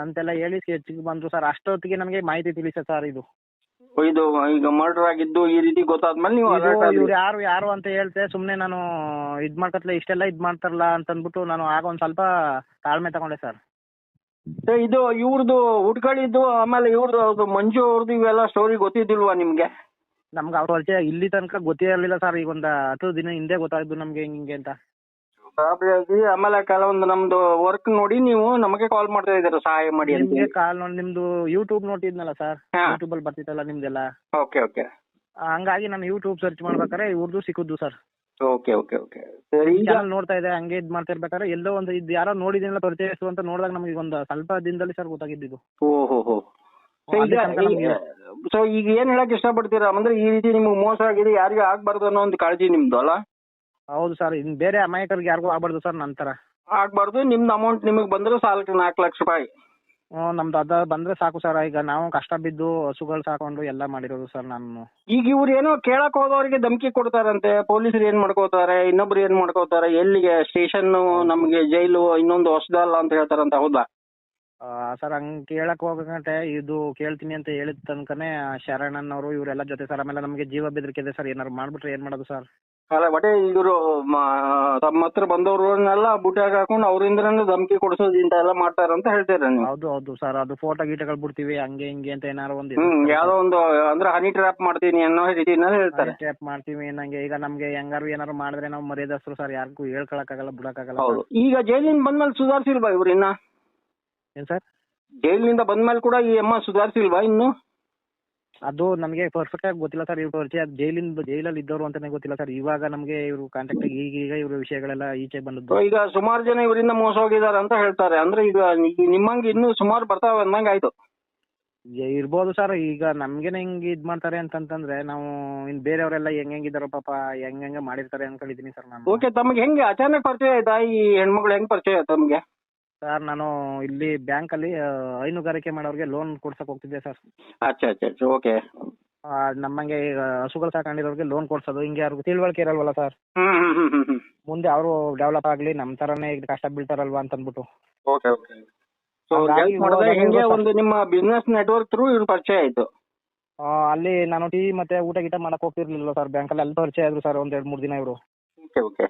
ಅಂತೆಲ್ಲ ಹೇಳಿ ಸ್ಕೆಚ್ಗೆ ಬಂದ್ರು ಸರ್ ಅಷ್ಟೊತ್ತಿಗೆ ನಮಗೆ ಮಾಹಿತಿ ತಿಳಿಸ ಸರ್ ಇದು. ಇದು ಈಗ ಮರ್ಡರ್ ಆಗಿದ್ದು ಈ ರೀತಿ ಗೊತ್ತಾದ್ಮೇಲೆ ನೀವು alert ಆದ್ರಿ. ಇವ್ರು ಯಾರು ಯಾರು ಅಂತ ಹೇಳ್ತೆ ಸುಮ್ನೆ ನಾನು ಇದ್ ಮಾಡ್ಕತ್ಲೆ ಇಷ್ಟೆಲ್ಲ ಇದ್ ಮಾಡ್ತಾರಲ್ಲ ಅಂತ ಅಂದ್ಬಿಟ್ಟು ನಾನು ಆಗ ಒಂದ್ ಸ್ವಲ್ಪ ತಾಳ್ಮೆ ತಗೊಂಡೆ ಸರ್. ಏ, ಇದು ಇವ್ರದ್ದು ಹುಡ್ಗಳಿದ್ದು ಆಮೇಲೆ ಇವ್ರದ್ದು ಮಂಜು ಅವ್ರದ್ದು ಇವೆಲ್ಲ ಸ್ಟೋರಿ ಗೊತ್ತಿದ್ದಿಲ್ವಾ ನಿಮ್ಗೆ? ನಮ್ಗೆ ಅವ್ರ ಪರಿಚಯ ಇಲ್ಲಿ ತನಕ ಗೊತ್ತೇ ಇರಲಿಲ್ಲ ಸರ್ ಈಗ ಒಂದ್ ಹತ್ತು ದಿನ ಹಿಂದೆ ಗೊತ್ತಾಯ್ತು ನಮ್ಗೆ ಹಿಂಗೆ ಹಿಂಗೆ ಅಂತ. ಹಾಗಾಗಿ ಆಮೇಲೆ ಕೆಲವೊಂದು ನಮ್ದು ವರ್ಕ್ ನೋಡಿ ನೀವು ನಮಗೆ ಕಾಲ್ ಮಾಡ್ತಾ ಇದ್ದೀರಾ ಸಹಾಯ ಮಾಡಿ ಅಂತ ನಿಮಗೆ ಕಾಲ್ ನೋಡಿ ನಿಮ್ದು ಯೂಟ್ಯೂಬ್ ನೋಡಿದ್ನಲ್ಲ ಸರ್ ಹಾ. ಯೂಟ್ಯೂಬಲ್ಲಿ ಬರ್ತಿತ್ತಲ್ಲ ನಿಮ್ದೆಲ್ಲ? ಓಕೆ ಓಕೆ ಹಂಗಾಗಿ ನಾನು ಯೂಟ್ಯೂಬ್ ಸರ್ಚ್ ಮಾಡ್ಬೇಕಾದ್ರೆ ಇವ್ರದ್ದು ಸಿಕ್ಕುದು ಸರ್ ಓಕೆ ಓಕೆ ಓಕೆ ಸರಿ ಈಗ ಚಾನಲ್ ನೋಡ್ತಾ ಇದೆ ಹಂಗೆ ಇದು ಮಾಡ್ತಾ ಇರ್ಬೇಕಾದ್ರೆ ಎಲ್ಲೋ ಒಂದು ಇದು ಯಾರೋ ನೋಡಿದಿನಲ್ಲ ಪರಿಚಯಿಸು ಅಂತ ನೋಡಿದಾಗ ನಮಗೆ ಒಂದು ಸ್ವಲ್ಪ ದಿನದಲ್ಲಿ ಸರ್ ಗೊತ್ತಾಗಿದ್ದು ಓಹೋ ಹೋ ಸೊ ಈಗ ನಮ್ಗೆ- ಸೊ ಈಗ ಏನ್ ಹೇಳಕ್ ಇಷ್ಟಪಡ್ತೀರಾ? ಅಂದ್ರೆ ಈ ರೀತಿ ನಿಮ್ಗೆ ಮೋಸ ಆಗಿದೆ ಯಾರಿಗೂ ಆಗ್ಬಾರ್ದು ಅನ್ನೋ ಒಂದು ಕಾಳಜಿ ನಿಮ್ದು ಅಲ್ಲ? ಹೌದು ಸರ್ ಇನ್ ಬೇರೆ ಅಮಾಯಕರಿಗೆ ಯಾರಿಗೂ ಆಗ್ಬಾರ್ದು ಸರ್ ನಂತರ ಆಗ್ಬಾರ್ದು ನಿಮ್ದು ಅಮೌಂಟ್ ನಿಮಗೆ ಬಂದ್ರೆ ಸಾಲಕ್ಕೆ ನಾಲ್ಕು ಲಕ್ಷ ರೂಪಾಯಿ. ಹ್ಞೂ ನಮ್ದು ಅದ ಬಂದ್ರೆ ಸಾಕು ಸರ್ ಈಗ ನಾವು ಕಷ್ಟ ಬಿದ್ದು ಹಸುಗಳು ಸಾಕೊಂಡು ಎಲ್ಲ ಮಾಡಿರೋದು ಸರ್ ನಾನು. ಈಗ ಇವ್ರು ಏನೋ ಕೇಳಕ್ ಹೋದವರಿಗೆ ಧಮಕಿ ಕೊಡ್ತಾರಂತೆ ಪೊಲೀಸರು ಏನ್ ಮಾಡ್ಕೋತಾರೆ ಇನ್ನೊಬ್ರು ಏನ್ ಮಾಡ್ಕೋತಾರೆ ಎಲ್ಲಿಗೆ ಸ್ಟೇಷನ್ ನಮ್ಗೆ ಜೈಲು ಇನ್ನೊಂದು ಹೊಸದಲ್ಲ ಅಂತ ಹೇಳ್ತಾರಂತ ಹೌದಾ? ಆ, ಸರ್ ಹಂಗೆ ಕೇಳಕ್ ಹೋಗಂಗಂಟೆ ಇದು ಕೇಳ್ತೀನಿ ಅಂತ ಹೇಳಿದ ತನಕನೇ ಶರಣನ್ ಅವರು ಇವರೆಲ್ಲ ಜೊತೆ ಸರ್ ಆಮೇಲೆ ನಮಗೆ ಜೀವ ಬೆದರಿಕೆ ಇದೆ ಸರ್ ಏನಾರು ಮಾಡ್ಬಿಟ್ರೆ ಏನು ಮಾಡೋದು ಸರ್? ಅಲ್ಲ ಒಟ್ಟೆ ಇವರು ತಮ್ಮ ಹತ್ರ ಬಂದವ್ರನ್ನೆಲ್ಲ ಬುಟ್ಯಾಗ ಹಾಕೊಂಡು ಅವರಿಂದನೇ ಧಮಕಿ ಕೊಡಿಸೋದು ಇಂತ ಎಲ್ಲ ಮಾಡ್ತಾರಂತ ಹೇಳ್ತೀರ ನೀವು. ಹೌದು ಹೌದು ಸರ್. ಅದು ಫೋಟೋ ಗೀಟಗಳು ಬಿಡ್ತೀವಿ ಹಂಗೆ ಹಿಂಗೆ ಅಂತ ಏನಾರು ಒಂದು ಹ್ಮ್ ಯಾವ್ದೋ ಒಂದು ಅಂದ್ರೆ ಹನಿ ಟ್ರ್ಯಾಪ್ ಮಾಡ್ತೀನಿ ಅನ್ನೋ ರೀತಿ ಹೇಳ್ತಾರೆ. ಟ್ರಾಪ್ ಮಾಡ್ತೀವಿ ನಂಗೆ ಈಗ ನಮ್ಗೆ ಹೆಂಗಾರು ಏನಾರು ಮಾಡಿದ್ರೆ ನಾವು ಮರ್ಯಾದಸ್ರು ಸರ್ ಯಾರಿಗೂ ಹೇಳ್ಕೊಳಕ್ಕಾಗಲ್ಲ ಬಿಡಕ್ಕಾಗಲ್ಲ ಹೌದು. ಈಗ ಜೈಲಿಂದ ಬಂದ್ಮೇಲೆ ಸುಧಾರಿಸಿಲ್ವಾ ಇವ್ರು ಇನ್ನ? ಏನ್ ಸರ್? ಜೈಲಿನಿಂದ ಬಂದ್ಮೇಲೆ ಕೂಡ ಈ ಅಮ್ಮ ಸುಧಾರಿಸಿಲ್ವಾ ಇನ್ನು? ಅದು ನಮಗೆ ಪರ್ಫೆಕ್ಟ್ ಆಗಿ ಗೊತ್ತಿಲ್ಲ ಸರ್ ಇವ್ರು ಪರಿಚಯ ಜೈಲಿಂದ ಜೈಲಲ್ಲಿ ಇದ್ದವರು ಅಂತಾನೆ ಗೊತ್ತಿಲ್ಲ ಸರ್ ಇವಾಗ ನಮಗೆ ಇವರು ಕಾಂಟ್ಯಾಕ್ಟ್ ಈಗ ಈಗ ಇವ್ರ ವಿಷಯಗಳೆಲ್ಲ ಈಚೆ ಬಂದದ್ದು. ಈಗ ಸುಮಾರು ಜನ ಇವರಿಂದ ಮೋಸ ಹೋಗಿದ್ದಾರೆ ಅಂತ ಹೇಳ್ತಾರೆ. ಅಂದ್ರೆ ಈಗ ನಿಮ್ಮಂಗೆ ಇನ್ನೂ ಸುಮಾರು ಬರ್ತಾವೆ ಅಂದಂಗೆ ಆಯ್ತು. ಇರ್ಬೋದು ಸರ್ ಈಗ ನಮ್ಗೇನೆ ಹಿಂಗ್ ಇದ್ ಮಾಡ್ತಾರೆ ಅಂತಂತಂದ್ರೆ ನಾವು ಇನ್ ಬೇರೆಯವರೆಲ್ಲ ಹೆಂಗ್ ಹೆಂಗಿದಾರೋ ಪಾಪ ಹೆಂಗ್ ಹೆಂಗ ಮಾಡಿರ್ತಾರೆ ಅನ್ಕೊಂಡಿದೀನಿ ಸರ್ ನಾನು. ಓಕೆ ತಮಗೆ ಹೆಂಗೆ? ಅಚಾನಕ್ ಪರಿಚಯ ಆಯ್ತಾ? ಈ ಹೆಣ್ಮಗಳು ಹೆಂಗ್ ಪರಿಚಯ ಆಯ್ತು ತಮಗೆ? ಸರ್ ನಾನು ಇಲ್ಲಿ ಬ್ಯಾಂಕ್ ಅಲ್ಲಿ ಹೈನುಗಾರಿಕೆ ಮಾಡೋರಿಗೆ ಲೋನ್ ಕೊಡ್ಸಕ್ ಹೋಗ್ತಿದ್ದೆ ಸರ್. ಅಚ್ಚಾ ಅಚ್ಚಾ ಅಚ್ಚಾ ಓಕೆ ಆ, ನಮ್ಮಂಗೆ ಈಗ ಹಸುಗಳು ಸಾಕೊಂಡಿರೋರಿಗೆ ಲೋನ್ ಕೊಡ್ಸೋದು. ಹಿಂಗೆ ಅವ್ರಿಗೆ ತಿಳುವಳಿಕೆ ಇರಲ್ವಲ್ಲ ಸರ್. ಹ್ಮ್ ಹ್ಮ್ ಹ್ಮ್ ಹ್ಮ್ ಹ್ಮ್. ಮುಂದೆ ಅವರು ಡೆವಲಪ್ ಆಗ್ಲಿ ನಮ್ಮ ತರನೇ ಈಗ ಕಷ್ಟ ಬೀಳ್ತಾರಲ್ವಾ ಅಂತ ಅಂದ್ಬಿಟ್ಟು ಓಕೆ ಓಕೆ ಸೊ ಹಾಗಾಗಿ ಮಾಡಿದ್ರೆ ಇವಾಗ ಹೆಂಗೆ ಒಂದು ನಿಮ್ಮ ಬಿಸ್ನೆಸ್ ನೆಟ್ವರ್ಕ್ ತ್ರೂ ಇವ್ರು ಪರಿಚಯ ಆಯ್ತು? ಆ, ಅಲ್ಲಿ ನಾನು ಟೀ ಮತ್ತೆ ಊಟ ಗೀಟ ಮಾಡಕ್ ಹೋಗ್ತಿರ್ಲಿಲ್ಲ ಸರ್? ಬ್ಯಾಂಕಲ್ಲಿ ಅಲ್ಲಿ ಪರಿಚಯ ಆದ್ರು ಸರ್ ಒಂದ್ ಎರಡ್ ಮೂರ್ ದಿನ ಇವರು. ಓಕೆ ಓಕೆ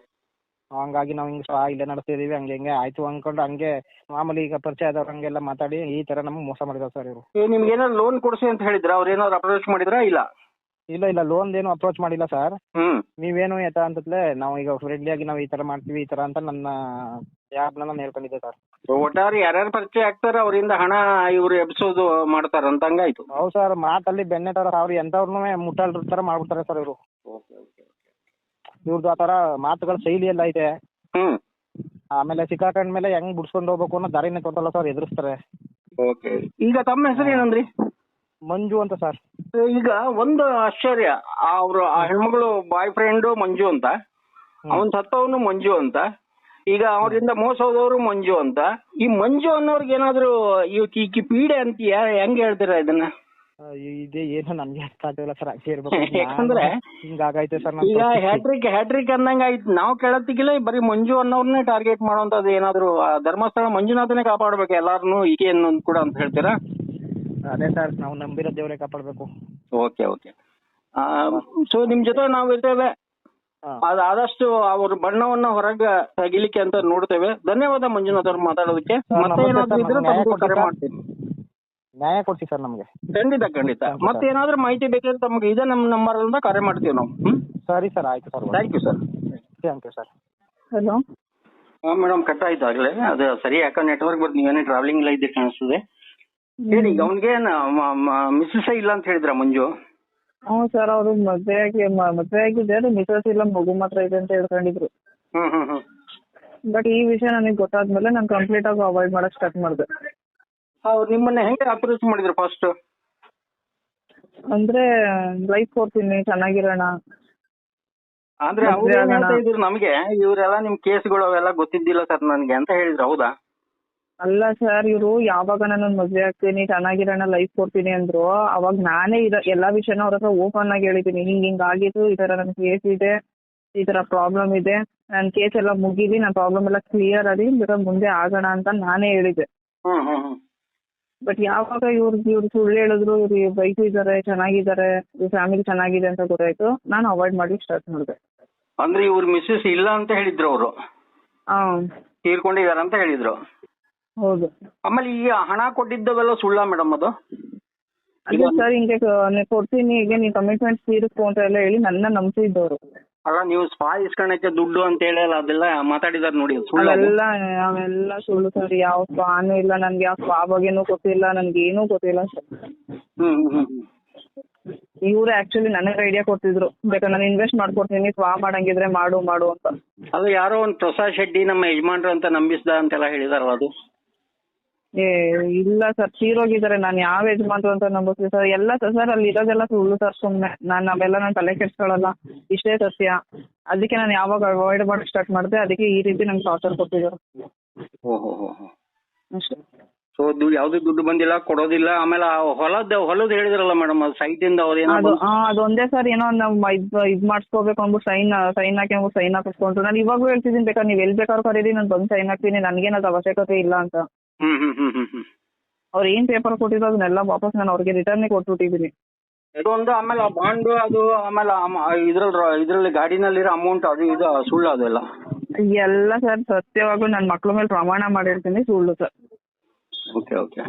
ಹಂಗಾಗಿ ನಾವು ಹಿಂಗೆ ಇಲ್ಲೇ ನಡೆಸ್ತಿದೀವಿ ಹಂಗೆ ಹಿಂಗೆ ಆಯ್ತು ಅನ್ಕೊಂಡು ಹಂಗೆ ಮಾಮೂಲಿ ಈಗ ಪರಿಚಯ ಆದವ್ರು ಹಂಗೆಲ್ಲ ಮಾತಾಡಿ ಈ ತರ ನಮ್ಗೆ ಮೋಸ ಮಾಡಿದಾರೆ ಸರ್ ಇವರು. ಏ ನಿಮ್ಗೆ ಏನಾದ್ರು ಲೋನ್ ಕೊಡ್ಸಿ ಅಂತ ಹೇಳಿದ್ರ? ಅವ್ರು ಏನಾದ್ರು ಅಪ್ರೋಚ್ ಮಾಡಿದ್ರಾ? ಇಲ್ಲ. ಇಲ್ಲ ಇಲ್ಲ ಲೋನ್ ಏನು ಅಪ್ರೋಚ್ ಮಾಡಿಲ್ಲ ಸರ್ ಹ್ಮ್. ನೀವೇನು ಎತ್ತ ಅಂತಲೇ ನಾವು ಈಗ ಫ್ರೆಂಡ್ಲಿ ಆಗಿ ನಾವು ಈ ತರ ಮಾಡ್ತೀವಿ ಈ ತರ ಅಂತ ನನ್ನ ಯಾರನ್ನ ನಾನು ಹೇಳ್ಕೊಂಡಿದ್ದೆ ಸರ್ So ಒಟ್ಟಾರೆ ಯಾರ್ಯಾರು ಪರಿಚಯ ಆಗ್ತಾರೆ ಅವರಿಂದ ಹಣ ಇವ್ರು ಎಬ್ಸೋದು ಮಾಡ್ತಾರ ಅಂತ ಹಂಗಾಯ್ತು. ಹೌದು ಸರ್ ಮಾತಲ್ಲಿ ಬೆನ್ನೆ ತರ ಅವ್ರು ಎಂತವ್ರುನು ಮುಟ್ಟಲ್ರ ತರ ಮಾಡ್ಬಿಡ್ತಾರೆ ಸರ್ ಇವರು. ಇವ್ರದ್ದು ಆ ತರ ಮಾತುಗಳ ಶೈಲಿ ಎಲ್ಲ ಇದೆ ಹ್ಮ್. ಆಮೇಲೆ ಸಿಕ್ಕಾಕೊಂಡ್ಮೇಲೆ ಹೆಂಗ್ ಬಿಡ್ಸ್ಕೊಂಡ್ ಹೋಗ್ಬೇಕು ಅನ್ನೋ ದಾರಿನೇ ಗೊತ್ತಲ್ಲ ಸರ್ ಎದುರಿಸ್ತಾರೆ. ಓಕೆ. ಈಗ ತಮ್ಮ ಹೆಸರು ಏನಂದ್ರಿ? ಮಂಜು ಅಂತ ಸರ್. ಈಗ ಒಂದು ಆಶ್ಚರ್ಯ. ಅವ್ರು ಆ ಹೆಣ್ಮಗಳು ಬಾಯ್ ಫ್ರೆಂಡ್ ಮಂಜು ಅಂತ. ಅವನ್ ಸತ್ತವನು ಮಂಜು ಅಂತ. ಈಗ ಅವರಿಂದ ಮೋಸ ಹೋದವರು ಮಂಜು ಅಂತ. ಈ ಮಂಜು ಅನ್ನೋರ್ಗೆ ಏನಾದ್ರು ಈ ಪೀಡೆ ಅಂತೀಯ ಹೆಂಗ್ ಹೇಳ್ತೀರಾ ಇದನ್ನ? ಇದೇ ಏನು ನನ್ಗೆ ಅರ್ಥ ಆಗ್ತಿಲ್ಲ ಸರ್ ಹಂಗೆ ಇರ್ಬೇಕು. ಯಾಕಂದ್ರೆ ಹಿಂಗಾಗೈತೆ ಸರ್ ಈಗ ಹ್ಯಾಟ್ರಿಕ್ ಹ್ಯಾಟ್ರಿಕ್ ಅಂದಂಗ ಆಯ್ತು. ನಾವು ಕೇಳತ್ತಿಗಿಲ್ಲ ಬರೀ ಮಂಜು ಅನ್ನೋರ್ನೇ ಟಾರ್ಗೆಟ್ ಮಾಡುವಂತದ್ದು ಏನಾದ್ರು ಧರ್ಮಸ್ಥಳ ಮಂಜುನಾಥನೇ ಕಾಪಾಡ್ಬೇಕು ಎಲ್ಲಾರನು ಏನು ಕೂಡ ಅಂತ ಹೇಳ್ತೀರಾ? ಅದೇ ಸರ್ ನಾವು ನಂಬಿರೋ ದೇವರೇ ಕಾಪಾಡಬೇಕು. Okay okay. ಸೊ ನಿಮ್ ಜೊತೆ ನಾವು ಇರ್ತೇವೆ. ಆದಷ್ಟು ಅವ್ರ ಬಣ್ಣವನ್ನ ಹೊರಗೆ ತೆಗಿಲಿಕ್ಕೆ ಅಂತ ನೋಡ್ತೇವೆ. ಧನ್ಯವಾದ ಮಂಜುನಾಥ್ ಅವ್ರು ಮಾತಾಡೋದಕ್ಕೆ. ಮತ್ತೆ ಏನಾದ್ರು ಇದ್ರೆ ಕರೆ ಮಾಡ್ತೀನಿ. ನ್ಯಾಯ ಕೊಡ್ಸಿ ಸರ್ ನಮಗೆ. ಖಂಡಿತ ಖಂಡಿತ. ಮತ್ತೆ. ಏನಾದ್ರೂ ಮಾಹಿತಿ ಬೇಕಾದ್ರೆ ತಮಗೆ ಇದೇ ನಮ್ಮ ನಂಬರ್ ಅಂತ ಕರೆ ಮಾಡ್ತೀವಿ ನಾವು. ಸರಿ ಸರ್ ಆಯ್ತು sir. Thank you sir thank you sir hello ಹಾಂ ಮೇಡಮ್ ಕಟ್ ಆಯ್ತು ಆಗಲೇ. ಅದು ಸರಿ ಯಾಕಂದ್ರೆ ನೆಟ್ವರ್ಕ್ ಬರ್ದು ನೀವೇನೇ ಟ್ರಾವೆಲಿಂಗ್ ಎಲ್ಲ ಇದ್ದೆ ಕಾಣಿಸ್ತದೆ. ಹೇಳಿ ಅವನಿಗೆ ಮಿಸ್ಸಸ್ ಇಲ್ಲ ಅಂತ ಹೇಳಿದ್ರ ಮಂಜು? ಹ್ಞೂ ಸರ್ ಅವರು ಮದುವೆ ಆಗಿ ಮದುವೆ ಆಗಿದೆ ಅದು ಮಿಸಸ್ ಇಲ್ಲ ಮಗು ಮಾತ್ರ ಇದೆ ಅಂತ ಹೇಳ್ಕೊಂಡಿದ್ರು. ಹ್ಮ್ ಹ್ಮ್ ಹ್ಮ್. ಬಟ್ ಈ ವಿಷಯ ನನಗೆ ಗೊತ್ತಾದ್ಮೇಲೆ ನಾನು ಕಂಪ್ಲೀಟ್ ಆಗಿ ಅವಾಯ್ಡ್ ಮಾಡಕ್ ಸ್ಟಾರ್ಟ್ ಮಾಡಿದೆ. ಅವ್ರು ನಿಮ್ಮನ್ನ ಹೆಂಗೆ ಅಪ್ರೋಚ್ ಮಾಡಿದ್ರು ಫಸ್ಟ್ ಅಂದ್ರೆ ಲೈಫ್ ಕೊಡ್ತೀನಿ ಚೆನ್ನಾಗಿರೋಣ. ಅಂದ್ರೆ ಅವ್ರು ಏನ್. ಹೇಳ್ತಾ ಇದ್ರು ನಮ್ಗೆ? ಇವರೆಲ್ಲ ನಿಮ್ ಕೇಸ್ಗಳು ಅವೆಲ್ಲ ಗೊತ್ತಿದ್ದಿಲ್ಲ ಸರ್ ನನ್ಗೆ ಅಂತ ಹೇಳಿದ್ರು ಹೌದಾ? ಅಲ್ಲ ಸರ್ ಇವರು ಯಾವಾಗ ನಾನು ಮದುವೆ ಆಗ್ತೀನಿ ಚೆನ್ನಾಗಿರೋಣ ಲೈಫ್ ಕೊಡ್ತೀನಿ ಅಂದ್ರು. ಅವಾಗ ನಾನೇ ಇದ ಎಲ್ಲಾ ವಿಷಯನ ಅವ್ರ ಹತ್ರ ಓಪನ್ ಆಗಿ ಹೇಳಿದೀನಿ. ಹಿಂಗ್ ಹಿಂಗ ಆಗಿತ್ತು ಈ ತರ ನನ್ ಕೇಸ್ ಇದೆ ಈ ತರ ಪ್ರಾಬ್ಲಮ್ ಇದೆ. ನನ್ ಕೇಸ್ ಎಲ್ಲ ಮುಗಿದಿ ನನ್ನ ಪ್ರಾಬ್ಲಮ್ ಎಲ್ಲ ಕ್ಲಿಯರ್ ಆಗಿ ಬೇಕಾದ್ರೆ ಮುಂದೆ ಆಗೋಣ ಅಂತ ನಾನೇ ಹ್ಮ್. ಬಟ್ ಯಾವಾಗ ಇವ್ರು ಇವ್ರು ಸುಳ್ಳು ಹೇಳಿದ್ರು ಇವ್ರು ಇದಾರೆ ಚೆನ್ನಾಗಿದ್ದಾರೆ ಇವ್ರ ಫ್ಯಾಮಿಲಿ ಚೆನ್ನಾಗಿದೆ ಅಂತ ಗೊತ್ತಾಯ್ತು ನಾನು ಅವಾಯ್ಡ್ ಮಾಡಿ ಸ್ಟಾರ್ಟ್ ಮಾಡಿದೆ. ಅಂದ್ರೆ ಇವ್ರ ಮಿಸ್ಸಸ್ ಇಲ್ಲ ಅಂತ ಹೇಳಿದ್ರು ಅವರು? ಹಾ ತೀರ್ಕೊಂಡಿದಾರ ಅಂತ ಹೇಳಿದ್ರು? ಹೌದು. ಆಮೇಲೆ ಈ ಹಣ ಕೊಟ್ಟಿದ್ದವೆಲ್ಲ ಸುಳ್ಳ ಮೇಡಮ್ ಅದು? ಅದೇ ಸರ್ ಹಿಂಗೆ ಕೊಡ್ತೀನಿ ಈಗ ನೀವು ಕಮಿಟ್ಮೆಂಟ್ ತೀರಿಸ್ಕೊ ಅಂತ ಎಲ್ಲ ಹೇಳಿ ನನ್ನ ನಂಬಿಸಿದ್ದವರು ಅಲ್ಲ ನೀವು ಸ್ಪಾ ಇಸ್ಕೊಳಕ್ಕೆ ದುಡ್ಡು ಅಂತ ಹೇಳಲ್ಲ ಅದೆಲ್ಲ ಮಾತಾಡಿದಾರೆ ನೋಡಿ ಸುಳ್ಳು ಅದು. ಅವೆಲ್ಲ ಅವೆಲ್ಲ ಸುಳ್ಳು ಸರ್ ಯಾವ ಸ್ಪಾನು ಇಲ್ಲ ನನ್ಗೆ ಯಾವ ಸ್ಪಾ ಬಗ್ಗೆನೂ ಗೊತ್ತಿಲ್ಲ ನನ್ಗೆ ಏನೂ ಗೊತ್ತಿಲ್ಲ ಸರ್ ಹ್ಮ್ ಹ್ಮ್ ಹ್ಮ್ ಹ್ಮ್. ಇವ್ರು ಆಕ್ಚುಲಿ ನನಗೆ ಐಡಿಯಾ ಕೊಡ್ತಿದ್ರು ಬೇಕಾದ್ರೆ ನಾನು ಇನ್ವೆಸ್ಟ್ ಮಾಡ್ಕೊಡ್ತೀನಿ ಸ್ವಾ ಮಾಡಂಗಿದ್ರೆ ಮಾಡು ಮಾಡು ಅಂತ ಅದು ಯಾರೋ ಒಂದು ಪ್ರಸಾದ್ ಶೆಟ್ಟಿ ನಮ್ಮ ಯಜಮಾನ್ರು ಅಂತ ನಂಬಿಸ್ದ ಅಂತೆಲ್ಲ ಹೇಳಿದಾರಲ್ಲ ಅದು ಏ ಇಲ್ಲ ಸರ್ ತೀರೋಗಿದ್ದಾರೆ. ನಾನು ಯಾವ ಯಜಮಾನ್ರು ಅಂತ ನಂಬಿಸ್ತೀವಿ ಸರ್ ಎಲ್ಲ ಸರ್ ಅಲ್ಲಿ ಇರೋದೆಲ್ಲ ಸುಳ್ಳು ಸರ್ ಸುಮ್ಮನೆ ನಾನು ಅವೆಲ್ಲ ನಾನು ತಲೆ ಕೆಡ್ಸ್ಕೊಳಲ್ಲ. ಇಷ್ಟೇ ಸತ್ಯ. ಅದಕ್ಕೆ ನಾನು ಯಾವಾಗ ಅವಾಯ್ಡ್ ಮಾಡಕ್ ಸ್ಟಾರ್ಟ್ ಮಾಡಿದೆ ಅದಕ್ಕೆ ಈ ರೀತಿ ನಂಗೆ ಟಾರ್ಚರ್ ಕೊಟ್ಟಿದ್ರು. ಅಷ್ಟೇ. ಸೊ ದುಡ್ಡು ಯಾವ್ದು ದುಡ್ಡು ಬಂದಿಲ್ಲ ಕೊಡೋದಿಲ್ಲ ಆಮೇಲೆ ಹೊಲದ ಹೊಲದ ಹೇಳಿದ್ರಲ್ಲ ಮೇಡಮ್ ಅದು ಸೈಟ್ ಇಂದ ಅವ್ರು ಏನೋ ಅದು ಅದೊಂದೇ ಸರ್ ಏನೋ ನಾವು ಇದ್ ಇದ್ ಮಾಡಿಸ್ಕೋಬೇಕು ಅಂದ್ಬಿಟ್ಟು ಸೈನ್ ಸೈನ್ ಹಾಕಿ ಅಂದ್ಬಿಟ್ಟು ಸೈನ್ ಹಾಕಿಸ್ಕೊಂಡ್ರು ನಾನು ಇವಾಗೂ ಹೇಳ್ತಿದ್ದೀನಿ ಬೇಕಾದ್ರೆ ನೀವು ಎಲ್ಲಿ ಬೇಕಾದ್ರೂ ಕರೀರಿ ನಾನು ಬಂದು ಸೈನ್ ಹಾಕ್ತೀನಿ ನನಗೇನದು ಅವಶ್ಯಕತೆ ಇಲ್ಲ ಅಂತ. ಹ್ಮ್ ಹ್ಮ್ ಹ್ಮ್ ಹ್ಮ್ ಹ್ಮ್. ಅವ್ರು ಏನ್ ಪೇಪರ್ ಕೊಟ್ಟಿದ್ರು ಅದನ್ನೆಲ್ಲ ವಾಪಸ್ ನಾನು ಅವ್ರಿಗೆ ರಿಟರ್ನ್ ಕೊಟ್ಬಿಟ್ಟಿದ್ದೀನಿ. ಇದೊಂದು ಆಮೇಲೆ ಬಾಂಡ್ ಅದು ಆಮೇಲೆ ಇದ್ರಲ್ಲಿ ಇದ್ರಲ್ಲಿ ಗಾಡಿನಲ್ಲಿರೋ ಅಮೌಂಟ್ ಅದು ಇದು ಸುಳ್ಳು ಅದೆಲ್ಲ ಎಲ್ಲ. ಸರ್ ಸತ್ಯವಾಗೂ ನನ್ನ ಮಕ್ಳ ಮೇಲೆ ಪ್ರಮಾಣ ಮಾಡಿರ್ತೀನಿ ಸುಳ್ಳು ಸರ್. Okay okay.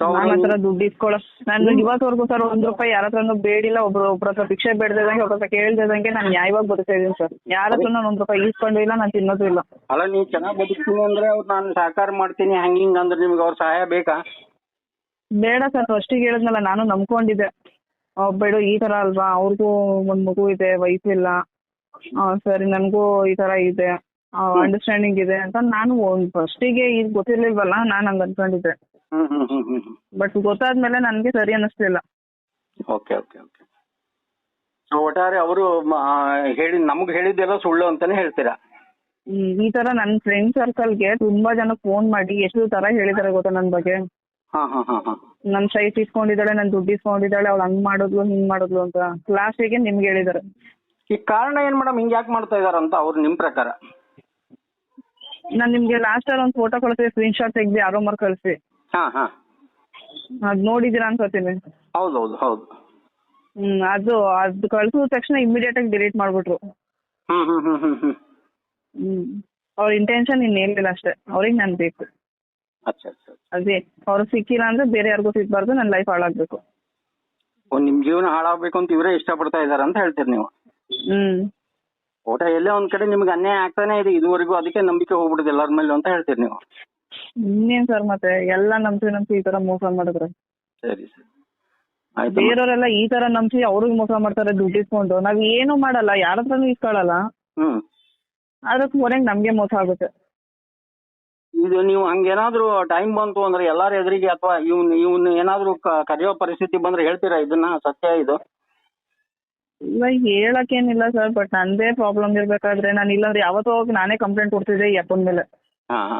ಹತ್ರ ದುಡ್ಡು ಇಸ್ಕೊಳ್ಳೋ ನಾನು ಇವತ್ತವರೆಗೂ ಸರ್ ಒಂದ್ ರೂಪಾಯಿ ಯಾರ ಹತ್ರನೂ ಬೇಡಿಲ್ಲ ಒಬ್ರು ಒಬ್ರ ಹತ್ರ ಭಿಕ್ಷೆ ಬೇಡದಂಗೆ ಒಬ್ರ ಹತ್ರ ಕೇಳ್ದಂಗೆ ನಾನು ನ್ಯಾಯವಾಗಿ ಬದುಕ್ತಾ ಇದೀನಿ ಸರ್. ಯಾರ ಹತ್ರ ನಾನು ಒಂದ್ ರೂಪಾಯಿ ಈಸ್ಕೊಂಡು ಇಲ್ಲ ನಾನು ತಿನ್ನೋದು ಇಲ್ಲ. ಅಲ್ಲ ನೀವು ಚೆನ್ನಾಗಿ ಬದುಕ್ತೀನಿ ಅಂದ್ರೆ ಅವ್ರು ನಾನು ಸಹಕಾರ ಮಾಡ್ತೀನಿ ಹಂಗಿಂಗ್ ಹಿಂಗ ಅಂದ್ರೆ ನಿಮ್ಗೆ ಅವ್ರ ಸಹಾಯ ಬೇಕಾ? ಬೇಡ ಸರ್ ಫಸ್ಟಿಗೆ ಹೇಳಿದ್ನಲ್ಲ ನಾನು ನಂಬ್ಕೊಂಡಿದ್ದೆ. ಬೇಡ ಈ ತರ ಅಲ್ವಾ? ಅವ್ರಿಗೂ ಒಂದ್ ಮಗು ಇದೆ ವಯಸ್ಸಿಲ್ಲ ಸರಿ ನನಗೂ ಈ ತರ ಇದೆ. ಅಂಡರ್ಸ್ಟ್ಯಾಂಡಿಂಗ್ ಇದೆ ಅಂತ ನಾನು ಫಸ್ಟಿಗೆ ಈಗ ಗೊತ್ತಿರ್ಲಿಲ್ವಲ್ಲ ನಾನು ಹಂಗ್ ಅನ್ಕೊಂಡಿದ್ದೆ. ಹ್ಮ್ ಹ್ಮ್ ಹ್ಮ್ ಹ್ಮ್ ಹ್ಮ್. ಬಟ್ ಗೊತ್ತಾದ್ಮೇಲೆ ನನಗೆ ಸರಿ ಅನಿಸ್ಲಿಲ್ಲ ಓಕೆ ಓಕೆ ಓಕೆ ಸೊ ಒಟ್ಟಾರೆ ಅವರು ಹೇಳಿ ನಮ್ಗೆ ಹೇಳಿದ್ದೆಲ್ಲ ಸುಳ್ಳು ಅಂತಾನೆ ಹೇಳ್ತೀರಾ? ಈ- ತರ ನನ್ನ ಫ್ರೆಂಡ್ ಸರ್ಕಲ್ಗೆ ತುಂಬಾ ಜನ ಫೋನ್ ಮಾಡಿ ಎಷ್ಟು ತರ ಹೇಳಿದಾರೆ ಗೊತ್ತಾ ನನ್ ಬಗ್ಗೆ? ಹಾ ಹಾ ಹಾ ಹಾ. ನನ್ ಸೈಟ್ ಇಸ್ಕೊಂಡಿದ್ದಾಳೆ ನನ್ ದುಡ್ಡು ಇಸ್ಕೊಂಡಿದ್ದಾಳೆ ಅವಳು ಹಂಗ್ ಮಾಡಿದ್ಲು ಹಿಂಗ್ ಮಾಡಿದ್ಲು ಅಂತ ಲಾಸ್ಟಿಗೆ ನಿಮ್ಗೆ ಹೇಳಿದಾರೆ. ಈ ಕಾರಣ ಏನ್ ಮೇಡಮ್ ಹಿಂಗ್ ಯಾಕೆ ಮಾಡ್ತಾ ಇದಾರಂತ ಅವ್ರು ನಿಮ್ ಪ್ರಕಾರ? ನಾನ್ ನಿಮ್ಗೆ ಲಾಸ್ಟ್ ಅಲ್ಲಿ ಒಂದ್ ಫೋಟೋ ಕಳಿಸಿ ಸ್ಕ್ರೀನ್ ಶಾಟ್ ತೆಗ್ದು ಯಾರೋ ಮಾರ್ ಕಳಿಸಿ ಹಾ ಹಾ. ಅದ್ ನೋಡಿದೀರಾ ಅನ್ಕೋತೀನಿ. ಹೌದೌದು ಹೌದು. ಹ್ಮ್ ಅದು ಅದು ಕಳ್ಸಿದ ತಕ್ಷಣ ಇಮಿಡಿಯೇಟ್ ಆಗಿ ಡಿಲೀಟ್ ಮಾಡ್ಬಿಟ್ರು. ಹ್ಮ್ ಹ್ಮ್ ಹ್ಮ್ ಹ್ಮ್ ಹ್ಮ್. ಹ್ಮ್. ಅವ್ರ ಇಂಟೆನ್ಷನ್ ಇನ್ನೇನಿಲ್ಲ ಅಷ್ಟೇ. ಅವ್ರಿಗೆ ನಾನ್ ಬೇಕು. ಅಚ್ಚ ಅಚ್ಚಾ ಅದೇ ಅವ್ರು ಸಿಕ್ಕಿಲ್ಲ ಅಂದ್ರೆ ಬೇರೆ ಯಾರಿಗೂ ಸಿಗ್ಬಾರ್ದು ನನ್ನ ಲೈಫ್ ಹಾಳಾಗ್ಬೇಕು. ಓ ನಿಮ್ ಜೀವನ ಹಾಳಾಗ್ಬೇಕು ಅಂತ ಇವರೇ ಇಷ್ಟಪಡ್ತಾ ಇದಾರೆ ಅಂತ ಹೇಳ್ತೀರಿ ನೀವು. ಹ್ಮ್. ಒಟ್ಟ ಎಲ್ಲೇ ಒಂದ್ ಕಡೆ ನಿಮ್ಗೆ ಅನ್ಯಾಯ ಆಗ್ತಾನೆ ಇದೆ ಇದುವರೆಗೂ ಅದಕ್ಕೆ ನಂಬಿಕೆ ಹೋಗ್ಬಿಡುದು ಎಲ್ಲರ ಮೇಲೆ ಅಂತ ಹೇಳ್ತೀರಿ ನೀವು. ಇನ್ನೇನ್ ಸರ್ ಮತ್ತೆ? ಎಲ್ಲ ನಂಬಿಸಿ ನಂಬಿಸಿ ಈ ತರ ಮೋಸ ಮಾಡಿದ್ರೆ. ಸರಿ ಸರ್. ಆಯ್ತು ಬೇರೆಯವರೆಲ್ಲ ಈ ತರ ನಂಬಿಸಿ ಅವ್ರಿಗೆ ಮೋಸ ಮಾಡ್ತಾರೆ ದುಡ್ಡು ಇಸ್ಕೊಂಡು. ನಾವ್ ಏನು ಮಾಡಲ್ಲ ಯಾರ ಹತ್ರನೂ ಇಸ್ಕೊಳಲ್ಲ. ಹ್ಮ್. ಅದಕ್ಕೆ ಕೊನೆಗೆ ನಮ್ಗೆ ಮೋಸ ಆಗುತ್ತೆ. ಇದು ನೀವು ಹಂಗೇನಾದ್ರೂ ಟೈಮ್ ಬಂತು ಅಂದ್ರೆ ಎಲ್ಲಾರ ಎದುರಿಗೆ ಅಥವಾ ಇವ್ನ ಇವ್ನ ಏನಾದ್ರು ಕ- ಕರೆಯೋ ಪರಿಸ್ಥಿತಿ ಬಂದ್ರೆ ಹೇಳ್ತೀರಾ ಇದನ್ನ? ಸತ್ಯ ಇದು? ಇಲ್ಲ ಹೇಳಕ್ಕೇನಿಲ್ಲ ಸರ್ ಬಟ್ ನಂದೇ ಪ್ರಾಬ್ಲಮ್ ಇರ್ಬೇಕಾದ್ರೆ ನಾನು ಇಲ್ಲಾಂದ್ರೆ ಯಾವತ್ತೋ ಹೋಗಿ ನಾನೇ ಕಂಪ್ಲೇಂಟ್ ಕೊಡ್ತಿದ್ದೆ ಈ ಅಪ್ಪನ ಮೇಲೆ.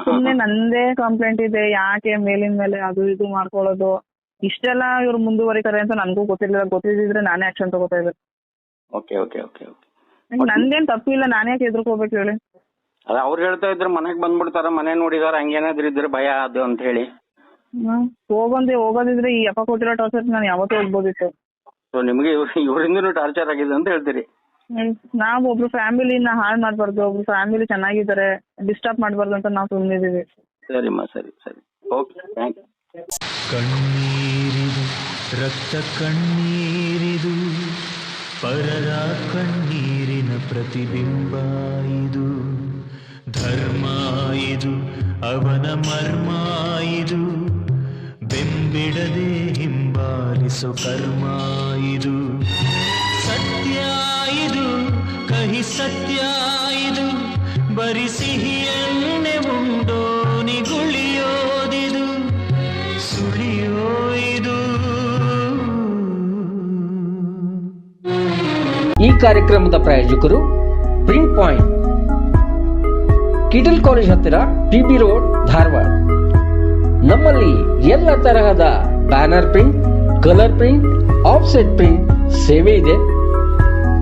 ಸುಮ್ನೆ ನಂದೇ ಕಂಪ್ಲೇಂಟ್ ಇದೆ ಯಾಕೆ ಮೇಲಿನ ಮೇಲೆ ಅದು ಇದು ಮಾಡ್ಕೊಳ್ಳೋದು? ಇಷ್ಟೆಲ್ಲ ಇವ್ರು ಮುಂದುವರಿತಾರೆ ಅಂತ ನನಗೂ ಗೊತ್ತಿರ್ಲಿಲ್ಲ. ಗೊತ್ತಿದ್ರೆ ನಾನೇ ಆಕ್ಷನ್ ತಗೋತಾ ಇದ್ದೆ. Okay okay okay okay. ನಂದೇನ್ ತಪ್ಪಿಲ್ಲ ನಾನೇ ಯಾಕೆ ಎದುರ್ಕೋಬೇಕು ಹೇಳಿ? ಅದ ಅವ್ರು ಹೇಳ್ತಾ ಇದ್ರು ಮನೆಗ್ ಬಂದ್ಬಿಡ್ತಾರ ಮನೆ ನೋಡಿದಾರ ಹಂಗೇನಾದ್ರೂ ಇದ್ರೆ ಭಯ ಅದು ಅಂತ ಹೇಳಿ. ಹೋಗಂದೆ ಹೋಗೋದಿದ್ರೆ ಈ ಅಪ್ಪ ಕೊಟ್ಟಿರೋ ಟಾರ್ಚರ್ ನಾನು ಯಾವತ್ತೂ ಹೋಗ್ಬೋದಿತ್ತು. ಸೊ ನಿಮಗೆ ಇವ್ರ ಇವರಿಂದನೂ ಟಾರ್ಚರ್ ಆಗಿದೆ ಅಂತ ಹೇಳ್ತೀರಿ. ನಾವ್ ಒಬ್ರು ಫ್ಯಾಮಿಲಿನ ಹಾಳ್ ಮಾಡ್ಬಾರ್ದು ಒಬ್ರು ಫ್ಯಾಮಿಲಿ ಚೆನ್ನಾಗಿದ್ದಾರೆ ಡಿಸ್ಟರ್ಬ್ ಮಾಡ್ಬಾರ್ದು ಅಂತ ನಾವು ಸುಮ್ಮನಿದೀವಿ ಸರಿಮ್ಮ ಸರಿ ಸರಿ. ಓಕೆ ಥ್ಯಾಂಕ್ ಯು ಕಣ್ಣೀರಿದು ರಕ್ತ ಕಣ್ಣೀರಿದು ಪರರ ಕಣ್ಣೀರಿನ ಪ್ರತಿಬಿಂಬ ಇದು. ಧರ್ಮ ಇದು ಅವನ ಮರ್ಮ ಇದು. ಬೆಂಬಿಡದೆ ಹಿಂಬಾಲಿಸೋ ಕರ್ಮ ಇದು. ಸತ್ಯ ಇದು. ಸಿಹಿಯನ್ನೆ ಉಂಡೋ, ನಿಗುಳಿಯೋದಿದು. ಸುಳಿಯೋ ಇದು. ಈ ಕಾರ್ಯಕ್ರಮದ ಪ್ರಾಯೋಜಕರು ಪ್ರಿಂಟ್ ಪಾಯಿಂಟ್, ಕಿಟಲ್ ಕಾಲೇಜ್ ಹತ್ತಿರ ಟಿ ಬಿ ರೋಡ್, ಧಾರವಾಡ. ನಮ್ಮಲ್ಲಿ ಎಲ್ಲ ತರಹದ banner print, colour print, offset print ಸೇವೆ ಇದೆ.